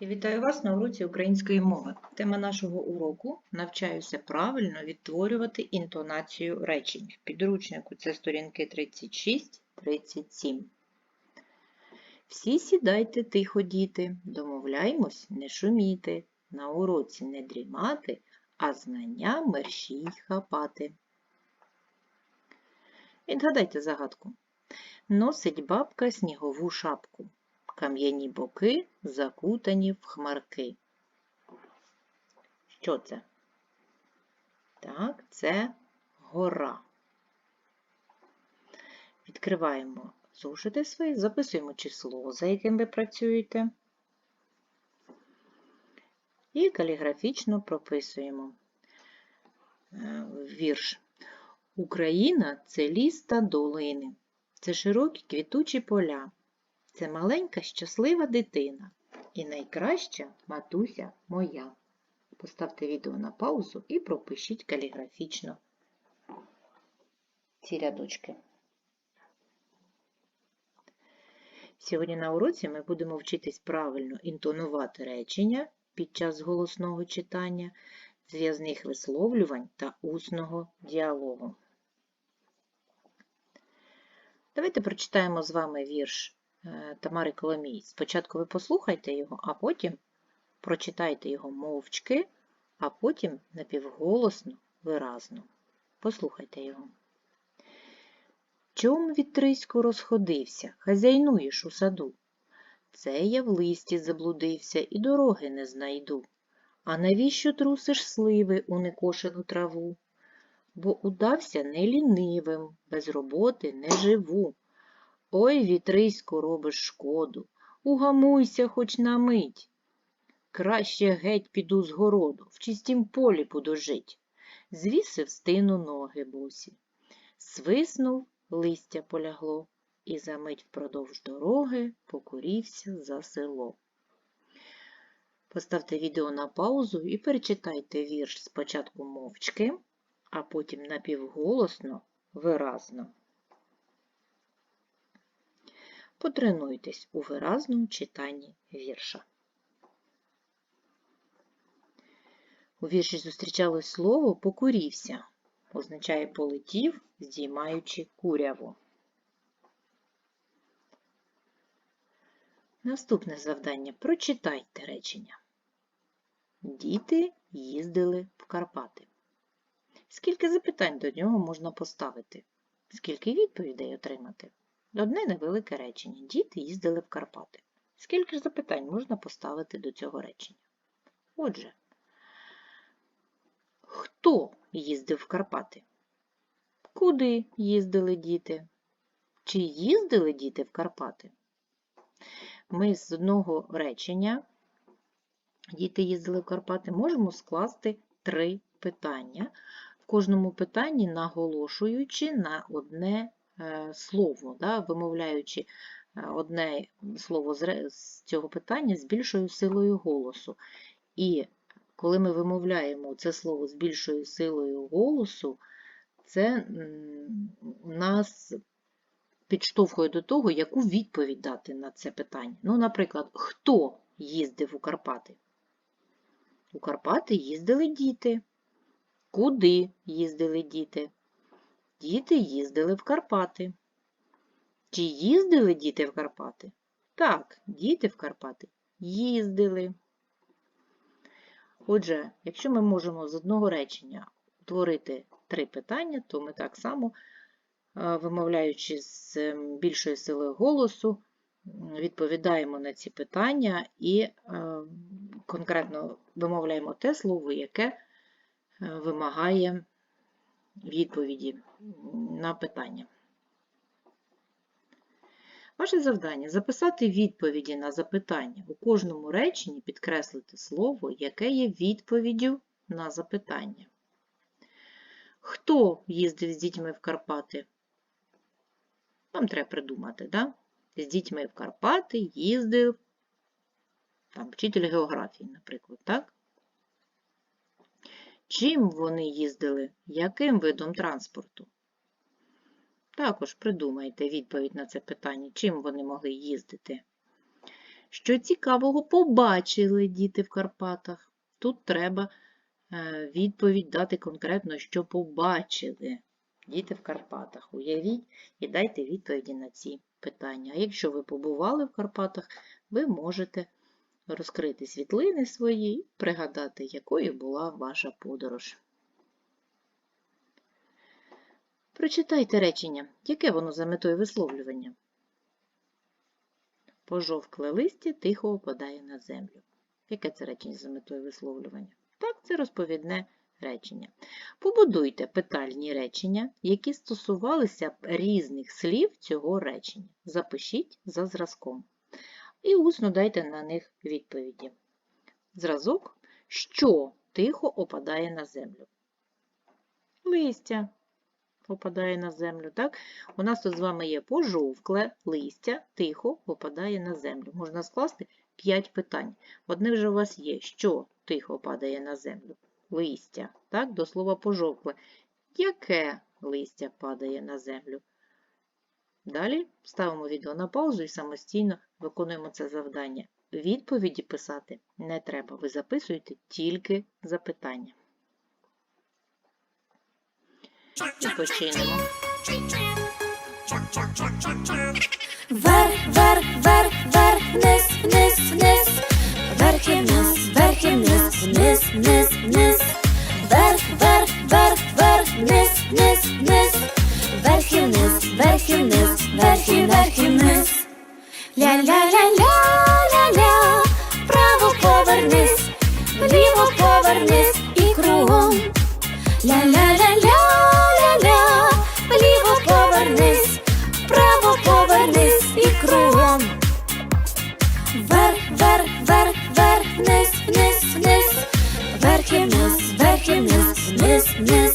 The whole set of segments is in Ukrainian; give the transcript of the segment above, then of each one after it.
Я Вітаю вас на уроці української мови. Тема нашого уроку навчаюся правильно відтворювати інтонацію речень. В підручнику це сторінки 36-37. Всі сідайте тихо, діти, домовляємось не шуміти, на уроці не дрімати, а знання мерщій хапати. Відгадайте загадку. Носить бабка снігову шапку. Кам'яні боки закутані в хмарки. Що це? Так, це гора. Відкриваємо зошити свої, записуємо число, за яким ви працюєте. І каліграфічно прописуємо е, вірш. Україна це ліс та долини, це широкі квітучі поля. Це маленька щаслива дитина і найкраща матуся моя. Поставте відео на паузу і пропишіть каліграфічно ці рядочки. Сьогодні на уроці ми будемо вчитись правильно інтонувати речення під час голосного читання, зв'язних висловлювань та усного діалогу. Давайте прочитаємо з вами вірш Тамари Коломій. Спочатку ви послухайте його, а потім прочитайте його мовчки, а потім напівголосно, виразно. Послухайте його. Чом вітрисько розходився, хазяйнуєш у саду? Це я в листі заблудився і дороги не знайду. А навіщо трусиш сливи у некошену траву? Бо удався не лінивим, без роботи не живу. Ой, вітрисько, робиш шкоду, угамуйся хоч на мить. Краще геть піду з городу, в чистім полі буду жить. Звісив стину ноги босі. Свиснув, листя полягло, і за мить впродовж дороги покурівся за село. Поставте відео на паузу і перечитайте вірш спочатку мовчки, а потім напівголосно, виразно. Потренуйтесь у виразному читанні вірша. У вірші зустрічалось слово покурівся, означає полетів, здіймаючи куряву. Наступне завдання прочитайте речення. Діти їздили в Карпати. Скільки запитань до нього можна поставити? Скільки відповідей отримати? Одне невелике речення. Діти їздили в Карпати. Скільки ж запитань можна поставити до цього речення? Отже, хто їздив в Карпати? Куди їздили діти? Чи їздили діти в Карпати? Ми з одного речення, діти їздили в Карпати, можемо скласти три питання. В кожному питанні наголошуючи на одне слово, да, вимовляючи е, одне слово з цього питання з більшою силою голосу. І коли ми вимовляємо це слово з більшою силою голосу, це нас підштовхує до того, яку відповідь дати на це питання. Ну, наприклад, хто їздив у Карпати? У Карпати їздили діти. Куди їздили діти? Діти їздили в Карпати. Чи їздили діти в Карпати? Так, діти в Карпати їздили. Отже, якщо ми можемо з одного речення утворити три питання, то ми так само, е, вимовляючи з ем, більшою силою голосу, відповідаємо на ці питання і е, конкретно вимовляємо те слово, яке е, вимагає відповіді на питання. Ваше завдання записати відповіді на запитання. У кожному реченні підкреслити слово, яке є відповіддю на запитання. Хто їздив з дітьми в Карпати? Вам треба придумати, да? З дітьми в Карпати їздив там, вчитель географії, наприклад, так? Чим вони їздили? Яким видом транспорту? Також придумайте відповідь на це питання, чим вони могли їздити. Що цікавого побачили діти в Карпатах? Тут треба е, відповідь дати конкретно, що побачили діти в Карпатах. Уявіть і дайте відповіді на ці питання. А якщо ви побували в Карпатах, ви можете розкрити світлини свої пригадати, якою була ваша подорож. Прочитайте речення, яке воно за метою висловлювання. Пожовкле листя тихо опадає на землю. Яке це речення за метою висловлювання? Так, це розповідне речення. Побудуйте питальні речення, які стосувалися різних слів цього речення. Запишіть за зразком. І усно дайте на них відповіді. Зразок, що тихо опадає на землю. Листя опадає на землю. Так? У нас тут з вами є пожовкле листя, тихо опадає на землю. Можна скласти 5 питань. Одне вже у вас є, що тихо падає на землю. Листя, так, до слова пожовкле. Яке листя падає на землю? Далі ставимо відео на паузу і самостійно виконуємо це завдання. Відповіді писати не треба. Ви записуєте тільки запитання. Відпочинемо. Вверх, вверх, вверх, вверх, вниз, вниз, вниз, вверх і вниз, вверх і вниз, вниз, вниз, вниз, вверх, вверх, вверх, вверх, вниз, вниз, вниз, Ля-ля-ля-ля-ля-ля, вправо повернись, вліво повернись і кругом. Ля-ля-ля-ля-ля-ля, вліво повернись, вправо повернись і кругом. Вверх, вверх, вверх, вверх, вниз, вниз, вниз, вверх і вниз, вверх і вниз, вниз, вниз,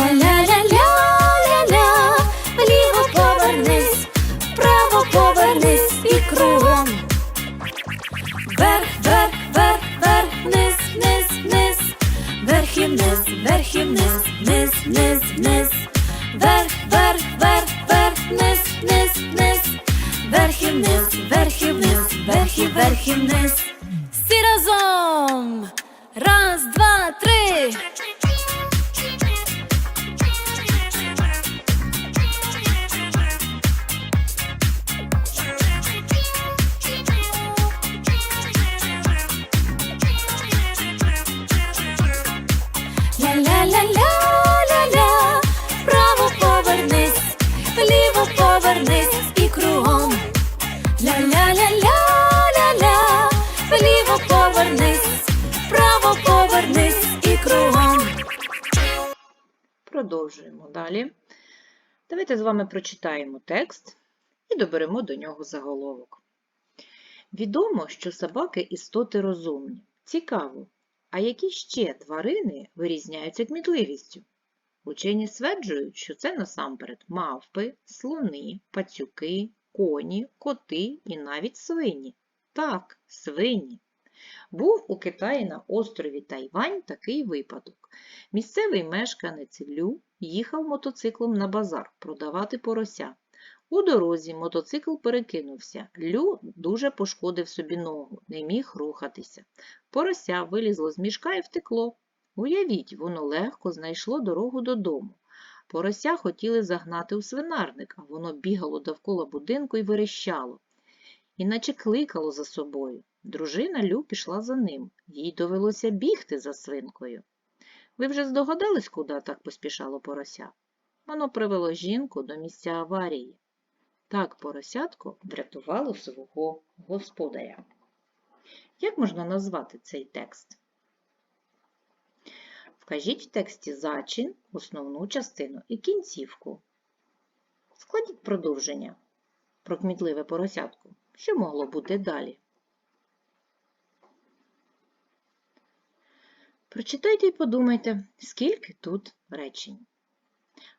Ля-ля-ля-ля-ля-ля, вліво повернись, вправо повернись і кругом. Вверх, вверх, вверх, вниз, вниз, вниз, вверх і вниз, вверх і вниз, вниз, вниз, вниз, вверх, вверх, вверх, вверх, вниз, вниз, вниз, вверх і вниз, вверх і вниз, вверх і вверх і вниз. Всі разом! Раз, два, три! Продовжуємо далі. Давайте з вами прочитаємо текст і доберемо до нього заголовок. Відомо, що собаки істоти розумні. Цікаво, а які ще тварини вирізняються кмітливістю? Учені стверджують, що це насамперед мавпи, слони, пацюки, коні, коти і навіть свині. Так, свині. Був у Китаї на острові Тайвань такий випадок. Місцевий мешканець Лю їхав мотоциклом на базар продавати порося. У дорозі мотоцикл перекинувся. Лю дуже пошкодив собі ногу, не міг рухатися. Порося вилізло з мішка і втекло. Уявіть, воно легко знайшло дорогу додому. Порося хотіли загнати у свинарник, а воно бігало довкола будинку і верещало, іначе кликало за собою. Дружина Лю пішла за ним, їй довелося бігти за свинкою. Ви вже здогадались, куди так поспішало порося? Воно привело жінку до місця аварії. Так поросятко врятувало свого господаря. Як можна назвати цей текст? Вкажіть в тексті зачин, основну частину і кінцівку. Складіть продовження про кмітливе поросятко. Що могло бути далі? Прочитайте і подумайте, скільки тут речень.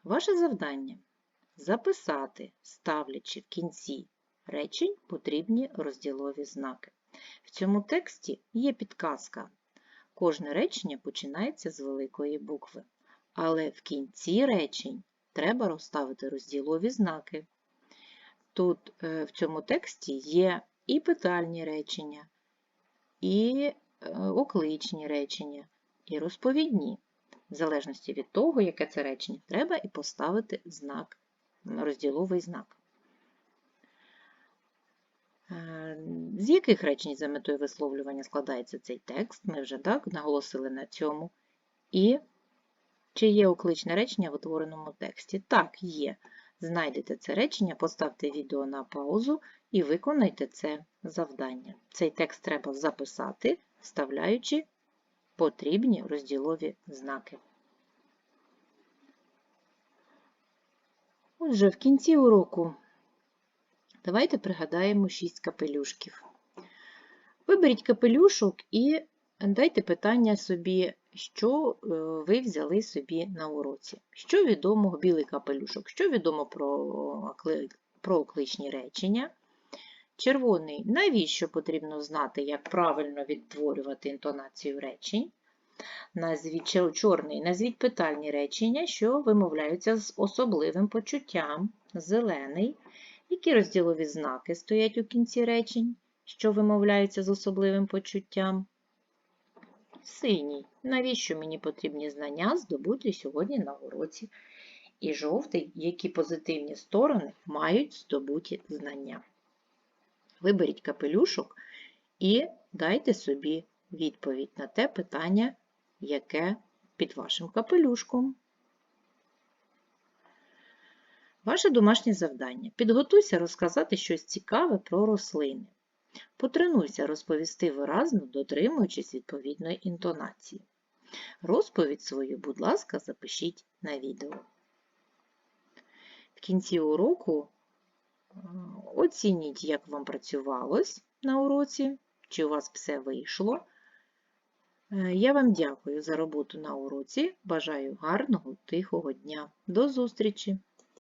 Ваше завдання записати, ставлячи в кінці речень потрібні розділові знаки. В цьому тексті є підказка. Кожне речення починається з великої букви, але в кінці речень треба розставити розділові знаки. Тут е, в цьому тексті є і питальні речення, і е, окличні речення, і розповідні. В залежності від того, яке це речення, треба і поставити знак, розділовий знак. Е, З яких речень за метою висловлювання складається цей текст? Ми вже так наголосили на цьому. І чи є окличне речення в утвореному тексті? Так, є. Знайдете це речення, поставте відео на паузу і виконайте це завдання. Цей текст треба записати, вставляючи потрібні розділові знаки. Отже, в кінці уроку давайте пригадаємо 6 капелюшків. Виберіть капелюшок і дайте питання собі, що е, ви взяли собі на уроці. Що відомо білий капелюшок? Що відомо про, про окличні речення? Червоний, навіщо потрібно знати, як правильно відтворювати інтонацію речень? Назвіть чорний, назвіть питальні речення, що вимовляються з особливим почуттям. Зелений, які розділові знаки стоять у кінці речень, що вимовляються з особливим почуттям. Синій. Навіщо мені потрібні знання, здобуті сьогодні на уроці? І жовтий, які позитивні сторони мають здобуті знання. Виберіть капелюшок і дайте собі відповідь на те питання, яке під вашим капелюшком. Ваше домашнє завдання. Підготуйся розказати щось цікаве про рослини. Потренуйся розповісти виразно, дотримуючись відповідної інтонації. Розповідь свою, будь ласка, запишіть на відео. В кінці уроку оцініть, як вам працювалось на уроці, чи у вас все вийшло. Е, Я вам дякую за роботу на уроці. Бажаю гарного, тихого дня. До зустрічі!